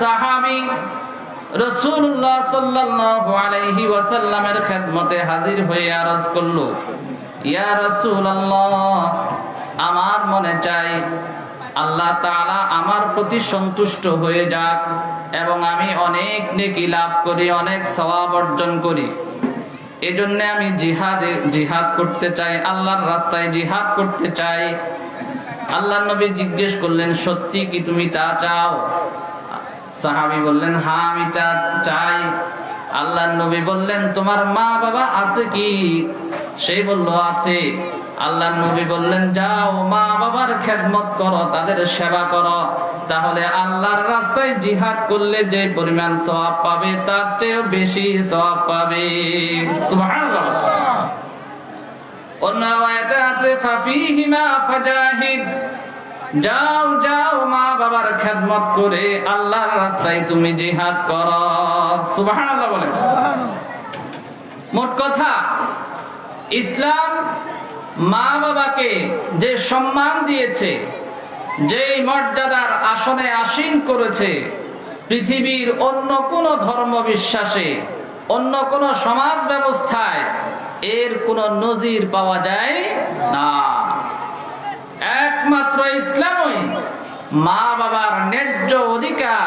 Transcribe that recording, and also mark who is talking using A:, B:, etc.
A: সাহাবী রসুল্লাহ সাল্লাল্লাহু আলাইহি ওয়াসাল্লামের খেদমতে হাজির হয়ে আরজ করল, ইয়া রাসূলুল্লাহ, আমার মনে চাই আল্লাহ তাআলা আমার প্রতি সন্তুষ্ট হয়ে যাক এবং আমি অনেক নেকি লাভ করি, অনেক সওয়াব অর্জন করি। এজন্য আমি জিহাদে, জিহাদ করতে চাই, আল্লাহর রাস্তায় জিহাদ করতে চাই। আল্লাহ নবী জিজ্ঞেস করলেন, সত্যি কি তুমি তা চাও? সাহাবি বললেন হ্যাঁ আমি চাই। আল্লাহ নবী বললেন, তোমার মা বাবা আছে কি? সেই বলল, আছে। আল্লাহ নবী বললেন, যাও, মা বাবার খেদমত করো, তাদের সেবা করো। তাহলে আল্লাহর রাস্তায় জিহাদ করলে যে পরিমাণ সওয়াব পাবে, তার চেয়েও বেশি সওয়াব পাবে। অন্য আছে, ফাফিহিমা ফাজাহিদ। যাও যাও মা বাবার খেদমত করে আল্লাহর রাস্তায় তুমি জিহাদ করো। মোট কথা, ইসলাম মা বাবাকে যে সম্মান দিয়েছে, যেই মর্যাদার আসনে আসীন করেছে, পৃথিবীর অন্য কোন ধর্ম বিশ্বাসে, অন্য কোন সমাজ ব্যবস্থায় এর কোন নজির পাওয়া যায় না। একমাত্র ইসলামই মা বাবার ন্যায্য অধিকার।